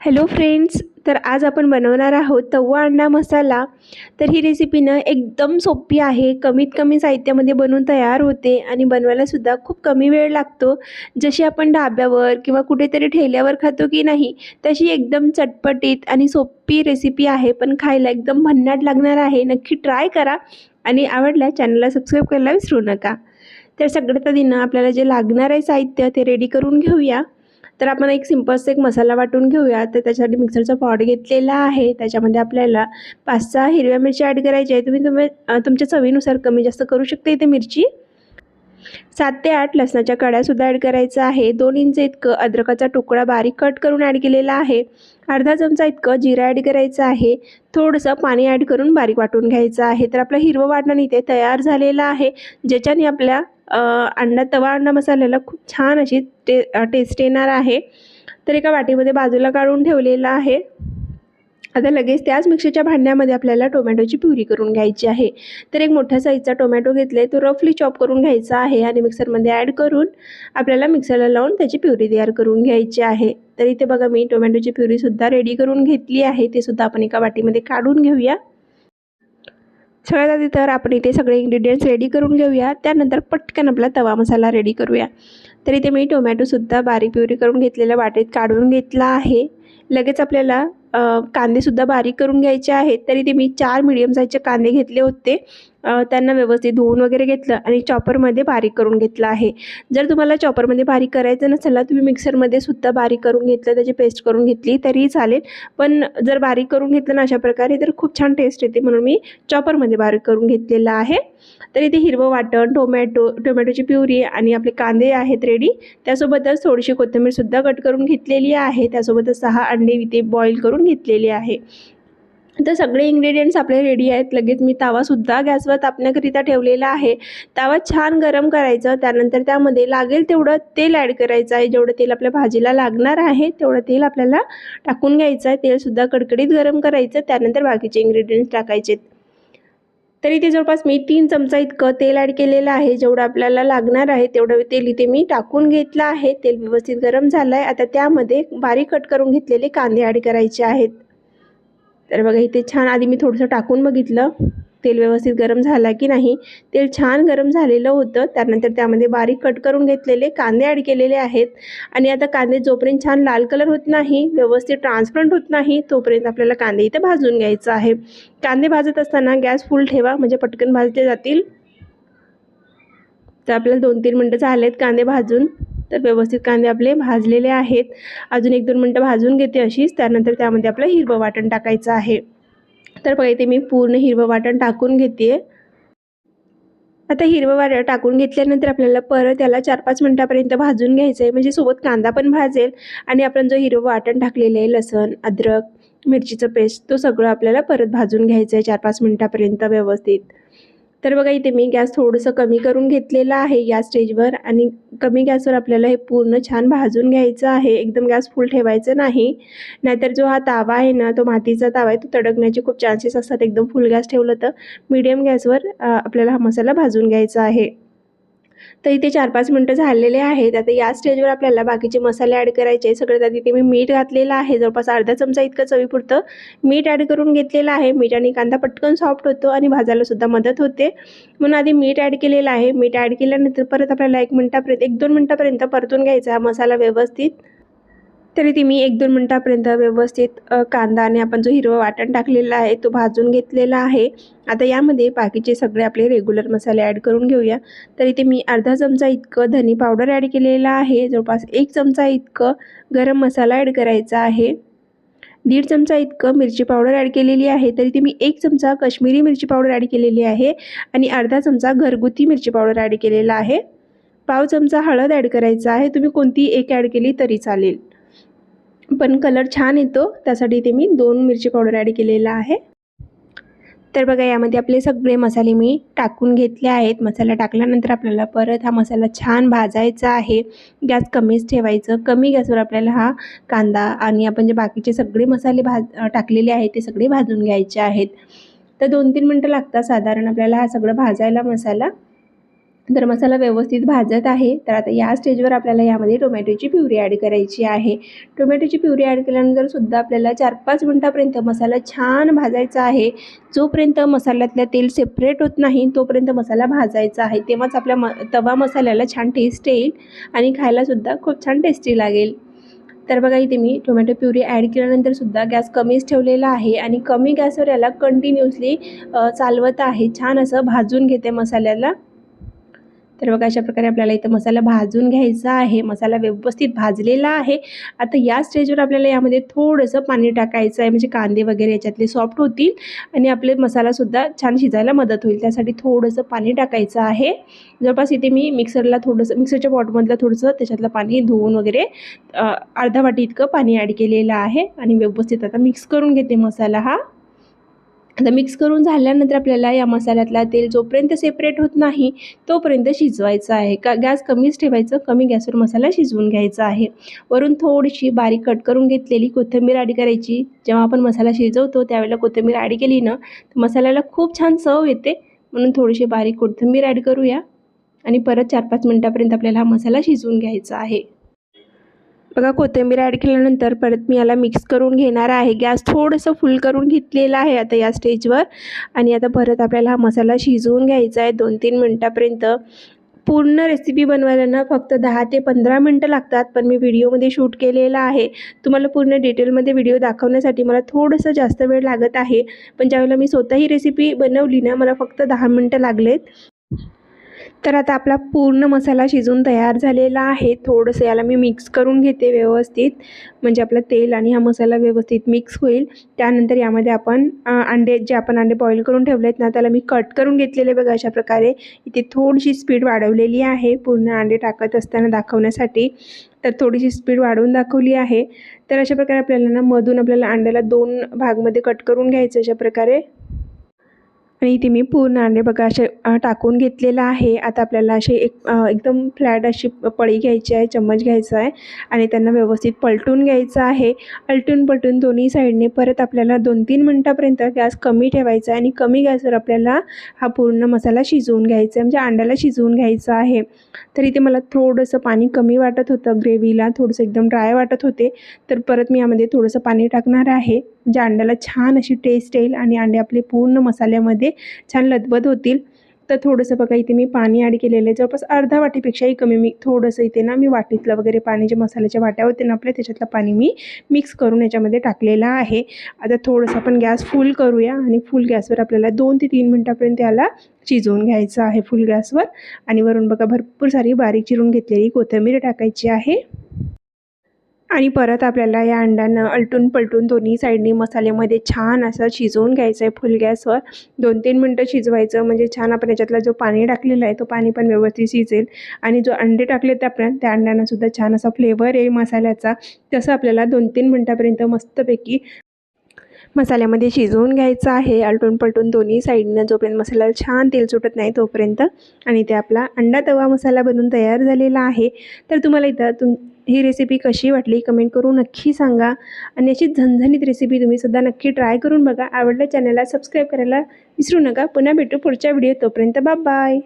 Hello friends तर आज आपण बनवणार आहोत तवा अंडा मसाला. तर ही रेसिपी ना एकदम सोपी आहे. कमीत कमी साहित्यामध्ये बनवून तयार होते आणि बनवायलासुद्धा खूप कमी वेळ लागतो. जशी आपण ढाब्यावर किंवा कुठेतरी ठेल्यावर खातो की नाही तशी एकदम चटपटीत आणि सोपी रेसिपी आहे. पण खायला एकदम भन्नाट लागणार आहे. नक्की ट्राय करा आणि आवडल्या चॅनलला सबस्क्राईब करायला विसरू नका. तर सगळ्यात आधी ना आपल्याला जे लागणार आहे साहित्य ते रेडी करून घेऊया. तर आपण एक सिम्पलचा एक मसाला वाटून घेऊया. तर त्याच्यासाठी मिक्सरचा पॉट घेतलेला आहे. त्याच्यामध्ये आपल्याला पाच सहा हिरव्या मिरच्या ॲड करायच्या आहे. तुम्ही तुम्ही तुमच्या चवीनुसार कमी जास्त करू शकता इथे मिरची. सात ते आठ लसणाच्या कड्यासुद्धा ॲड करायचा आहे. दोन इंच इतकं अद्रकाचा तुकडा बारीक कट करून ॲड केलेला आहे. अर्धा चमचा इतकं जिरा ॲड करायचं आहे. थोडंसं पाणी ॲड करून बारीक वाटून घ्यायचं आहे. तर आपलं हिरवं वाटण इथे तयार झालेलं आहे. ज्याच्याने आपल्या अंडा तवा अंडा मसाल्याला खूप छान अशी टे टेस्ट येणार आहे. तर एका वाटीमध्ये बाजूला काढून ठेवलेलं आहे. आता लगेच त्याच मिक्सरच्या भांड्यामध्ये आपल्याला टोमॅटोची प्युरी करून घ्यायची आहे. तर एक मोठ्या साईजचा टोमॅटो घेतले तो रफली चॉप करून घ्यायचा आहे आणि मिक्सरमध्ये ॲड करून आपल्याला मिक्सरला लावून त्याची प्युरी तयार करून घ्यायची आहे. तर इथे बघा मी टोमॅटोची प्युरीसुद्धा रेडी करून घेतली आहे. ते सुद्धा आपण एका वाटीमध्ये काढून घेऊया. सगळ्यात आधी तर आपण इथे सगळे इंग्रेडियंट्स रेडी करून घेऊया. त्यानंतर पटकन आपला तवा मसाला रेडी करूया. तर इथे मी टोमॅटोसुद्धा बारीक प्युरी करून घेतलेल्या वाटेत काढून घेतला आहे. लगेच आपल्याला कांदेसुद्धा बारीक करून घ्यायचे आहेत. तरी ते मी चार मिडियम साईजचे कांदे घेतले होते. त्यांना व्यवस्थित धुवून वगैरे घेतलं आणि चॉपरमध्ये बारीक करून घेतलं आहे. जर तुम्हाला चॉपरमध्ये बारीक करायचं नसेल ना तुम्ही मिक्सरमध्ये सुद्धा बारीक करून घेतलं त्याची पेस्ट करून घेतली तरीही चालेल. पण जर बारीक करून घेतलं ना अशा प्रकारे तर खूप छान टेस्ट येते म्हणून मी चॉपरमध्ये बारीक करून घेतलेलं आहे. तर इथे हिरवं वाटण टोमॅटो टोमॅटोची प्युरी आणि आपले कांदे आहेत रेडी त्यासोबतच थोडीशी कोथिंबीरसुद्धा कट करून घेतलेली आहे. त्यासोबतच सहा अंडे इथे बॉईल करून घेतलेली आहे. तर सगळे इंग्रेडियंट्स आपले रेडी आहेत. लगेच मी तावासुद्धा गॅसवर तापण्याकरिता ठेवलेला आहे. तावा छान गरम करायचं. त्यानंतर त्यामध्ये लागेल तेवढं तेल ॲड करायचं आहे. जेवढं तेल आपल्या भाजीला लागणार आहे तेवढं तेल आपल्याला टाकून घ्यायचं आहे. तेलसुद्धा कडकडीत गरम करायचं. त्यानंतर बाकीचे इंग्रेडियंट्स टाकायचे तर इथे जवळपास मी तीन चमचा इतकं तेल ॲड केलेलं आहे. जेवढं आपल्याला लागणार आहे तेवढं तेल इथे मी टाकून घेतलं आहे. तेल व्यवस्थित गरम झालं आहे आता त्यामध्ये बारीक कट करून घेतलेले कांदे ॲड करायचे आहेत. तर बघा इथे छान आधी मी थोडंसं टाकून बघितलं. तेल व्यवस्थित गरम झाला की नाही? तेल छान गरम झालेलं होतं. त्यानंतर त्यामध्ये बारीक कट करून घेतलेले कांदे ॲड केलेले आहेत. आणि आता कांदे जोपर्यंत छान लाल कलर होत नाही व्यवस्थित ट्रान्सपरंट होत नाही तोपर्यंत आपल्याला कांदे इथे भाजून घ्यायचं आहे. कांदे भाजत असताना गॅस फुल ठेवा म्हणजे पटकन भाजले जातील. तर आपल्याला दोन तीन मिनटं झालेत कांदे भाजून. तर व्यवस्थित कांदे आपले भाजलेले आहेत. अजून एक दोन मिनटं भाजून घेते अशीच. त्यानंतर त्यामध्ये आपलं हिरवं वाटण टाकायचं आहे. तर बघा इथे मी पूर्ण हिरवं वाटण टाकून घेते. आता हिरवं वाटण टाकून घेतल्यानंतर आपल्याला परत याला चार पाच मिनटापर्यंत भाजून घ्यायचं आहे म्हणजे सोबत कांदा पण भाजेल आणि आपण जो हिरवं वाटण टाकलेलं आहे लसण अद्रक मिरचीचं पेस्ट तो सगळं आपल्याला परत भाजून घ्यायचं आहे चार पाच मिनटापर्यंत व्यवस्थित. तर बघा इथे मी गॅस थोडंसं कमी करून घेतलेलं आहे या स्टेजवर आणि कमी गॅसवर आपल्याला हे पूर्ण छान भाजून घ्यायचं आहे. एकदम गॅस फुल ठेवायचं नाही. नाहीतर जो हा तावा आहे ना तो मातीचा तावा आहे तो तडकण्याचे खूप चान्सेस असतात. एकदम फुल गॅस ठेवलं तर मीडियम गॅसवर आपल्याला हा मसाला भाजून घ्यायचा आहे. तर इथे चार पाच मिनटं झालेले आहेत. आता या स्टेजवर आपल्याला बाकीचे मसाले ॲड करायचे सगळ्यात आधी इथे मी मीठ घातलेलं आहे. जवळपास अर्धा चमचा इतकं चवीपुरतं मीठ ॲड करून घेतलेलं आहे. मीठ आणि कांदा पटकन सॉफ्ट होतो आणि भाजायलासुद्धा मदत होते. म्हणून आधी मीठ ॲड केलेलं आहे. मीठ ॲड केल्यानंतर परत आपल्याला एक मिनटापर्यंत एक दोन मिनटापर्यंत परतून घ्यायचा हा मसाला व्यवस्थित. तरी ती मी एक दोन मिनटापर्यंत व्यवस्थित कांदा आणि आपण जो हिरवं वाटण टाकलेला आहे तो भाजून घेतलेला आहे. आता यामध्ये बाकीचे सगळे आपले रेग्युलर मसाले ॲड करून घेऊया. तर इथे मी अर्धा चमचा इतकं धनी पावडर ॲड केलेलं आहे. जवळपास एक चमचा इतकं गरम मसाला ॲड करायचा आहे. दीड चमचा इतकं मिरची पावडर ॲड केलेली आहे. तरी ते मी एक चमचा कश्मीरी मिरची पावडर ॲड केलेली आहे आणि अर्धा चमचा घरगुती मिरची पावडर ॲड केलेला आहे. पाव चमचा हळद ॲड करायचा आहे. तुम्ही कोणती एक ॲड केली तरी चालेल. पण कलर छान येतो. त्यासाठी इथे मी दोन मिरची पावडर ॲड केलेला आहे. तर बघा यामध्ये आपले सगळे मसाले मी टाकून घेतले आहेत. मसाला टाकल्यानंतर आपल्याला परत हा मसाला छान भाजायचा आहे. गॅस कमीच ठेवायचं. कमी गॅसवर आपल्याला हा कांदा आणि आपण जे बाकीचे सगळे मसाले भाज टाकलेले आहेत ते सगळे भाजून घ्यायचे आहेत. तर दोन तीन मिनटं लागतात साधारण आपल्याला हा सगळं भाजायला मसाला. तर मसाला व्यवस्थित भाजत आहे. तर आता या स्टेजवर आपल्याला यामध्ये टोमॅटोची प्युरी ॲड करायची आहे. टोमॅटोची प्युरी ॲड केल्यानंतर सुद्धा आपल्याला चार पाच मिनटापर्यंत मसाला छान भाजायचा आहे. जोपर्यंत मसाल्यातलं तेल सेपरेट होत नाही तोपर्यंत मसाला भाजायचा आहे. तेव्हाच आपल्या म तवा मसाल्याला छान टेस्ट येईल आणि खायलासुद्धा खूप छान टेस्टी लागेल. तर बघा इथे मी टोमॅटो प्युरी ॲड केल्यानंतरसुद्धा गॅस कमीच ठेवलेला आहे आणि कमी गॅसवर याला कंटिन्युअसली चालवत आहे. छान असं भाजून घेते मसाल्याला. तर बघा अशा प्रकारे आपल्याला इथं मसाला भाजून घ्यायचा आहे. मसाला व्यवस्थित भाजलेला आहे. आता या स्टेजवर आपल्याला यामध्ये थोडंसं पाणी टाकायचं आहे. म्हणजे कांदे वगैरे याच्यातले सॉफ्ट होतील आणि आपले मसालासुद्धा छान शिजायला मदत होईल. त्यासाठी थोडंसं पाणी टाकायचं आहे. जवळपास इथे मी मिक्सरला थोडंसं मिक्सरच्या पॉटमधलं थोडंसं त्याच्यातलं पाणी धुवून वगैरे अर्धा वाटी इतकं पाणी ॲड केलेलं आहे. आणि व्यवस्थित आता मिक्स करून घेते मसाला हा. आता मिक्स करून झाल्यानंतर आपल्याला या मसाल्यातला तेल जोपर्यंत सेपरेट होत नाही तोपर्यंत शिजवायचं आहे. का गॅस कमीच ठेवायचं कमी गॅसवर मसाला शिजवून घ्यायचा आहे. वरून थोडीशी बारीक कट करून घेतलेली कोथिंबीर ॲड करायची. जेव्हा आपण मसाला शिजवतो त्यावेळेला कोथिंबीर ॲड केली ना तर मसाल्याला खूप छान चव येते. म्हणून थोडीशी बारीक कोथिंबीर ॲड करूया. आणि परत चार पाच मिनटापर्यंत आपल्याला हा मसाला शिजवून घ्यायचा आहे. बघा कोथिंबीर ॲड केल्यानंतर परत मी याला मिक्स करून घेणार आहे. गॅस थोडंसं फुल करून घेतलेला आहे आता या स्टेजवर आणि आता परत आपल्याला हा मसाला शिजवून घ्यायचा आहे दोन तीन मिनटापर्यंत. पूर्ण रेसिपी बनवायला ना फक्त दहा ते पंधरा मिनटं लागतात पण मी व्हिडिओमध्ये शूट केलेला आहे. तुम्हाला पूर्ण डिटेलमध्ये व्हिडिओ दाखवण्यासाठी मला थोडंसं जास्त वेळ लागत आहे. पण ज्यावेळेला मी स्वतः ही रेसिपी बनवली ना मला फक्त दहा मिनटं लागलेत. तर आता आपला पूर्ण मसाला शिजून तयार झालेला आहे. थोडंसं याला मी मिक्स करून घेते व्यवस्थित. म्हणजे आपलं तेल आणि हा मसाला व्यवस्थित मिक्स होईल. त्यानंतर यामध्ये आपण अंडे जे आपण अंडे बॉईल करून ठेवले आहेत ना त्याला मी कट करून घेतलेले बघा अशा प्रकारे. इथे थोडीशी स्पीड वाढवलेली आहे. पूर्ण अंडे टाकत असताना दाखवण्यासाठी तर थोडीशी स्पीड वाढवून दाखवली आहे. तर अशा प्रकारे आपल्याला ना मधून आपल्याला अंड्याला दोन भागमध्ये कट करून घ्यायचं अशा प्रकारे. आणि इथे मी पूर्ण अंडे बघा असे टाकून घेतलेलं आहे. आता आपल्याला असे एक एकदम फ्लॅट अशी पळी घ्यायची आहे चम्मच घ्यायचा आहे आणि त्यांना व्यवस्थित पलटून घ्यायचं आहे. पलटून पलटून दोन्ही साईडने परत आपल्याला दोन तीन मिनटापर्यंत गॅस कमी ठेवायचा आहे आणि कमी गॅसवर आपल्याला हा पूर्ण मसाला शिजवून घ्यायचा आहे म्हणजे अंड्याला शिजवून घ्यायचा आहे. तर इथे मला थोडंसं पाणी कमी वाटत होतं ग्रेव्हीला थोडंसं एकदम ड्राय वाटत होते. तर परत मी यामध्ये थोडंसं पाणी टाकणार आहे. म्हणजे अंड्याला छान अशी टेस्ट येईल आणि अंडे आपले पूर्ण मसाल्यामध्ये छान लदबद होतील. तर थोडंसं बघा इथे मी पाणी ॲड केलेलं आहे. जवळपास अर्धा वाटीपेक्षाही कमी मी थोडंसं इथे ना मी वाटीतलं वगैरे पाणी जे मसाल्याच्या वाट्या होते ना आपल्या त्याच्यातलं पाणी मी मिक्स करून याच्यामध्ये टाकलेलं आहे. आता थोडंसं आपण गॅस फुल करूया आणि फुल गॅसवर आपल्याला दोन ते तीन मिनटापर्यंत याला शिजवून घ्यायचं आहे फुल गॅसवर. आणि वरून बघा भरपूर सारी बारीक चिरून घेतलेली कोथिंबीर टाकायची आहे. आणि परत आपल्याला या अंड्यांना अलटून पलटून दोन्ही साईडनी मसाल्यामध्ये छान असं शिजवून घ्यायचं आहे फुल गॅसवर. दोन तीन मिनटं शिजवायचं म्हणजे छान आपण याच्यातला जो पाणी टाकलेला आहे तो पाणी पण व्यवस्थित शिजेल. आणि जो अंडे टाकले ते आपण त्या अंड्यांनासुद्धा छान असा फ्लेवर आहे मसाल्याचा. तसं आपल्याला दोन तीन मिनटापर्यंत मस्तपैकी मसाल्यामध्ये शिजवून घ्यायचं आहे. आलटून पलटून दोन्ही साईडनं जोपर्यंत मसाल्याला छान तेल सुटत नाही तोपर्यंत. आणि ते आपला अंडा तवा मसाला बनून तयार झालेला आहे. तर तुम्हाला इथं तुम ही रेसिपी कशी वाटली कमेंट करून नक्की सांगा. आणि अशी झणझणीत रेसिपी तुम्ही सुद्धा नक्की ट्राय करून बघा. आवडल्या चॅनलला सबस्क्राईब करायला विसरू नका. पुन्हा भेटू पुढच्या व्हिडिओ तोपर्यंत बाय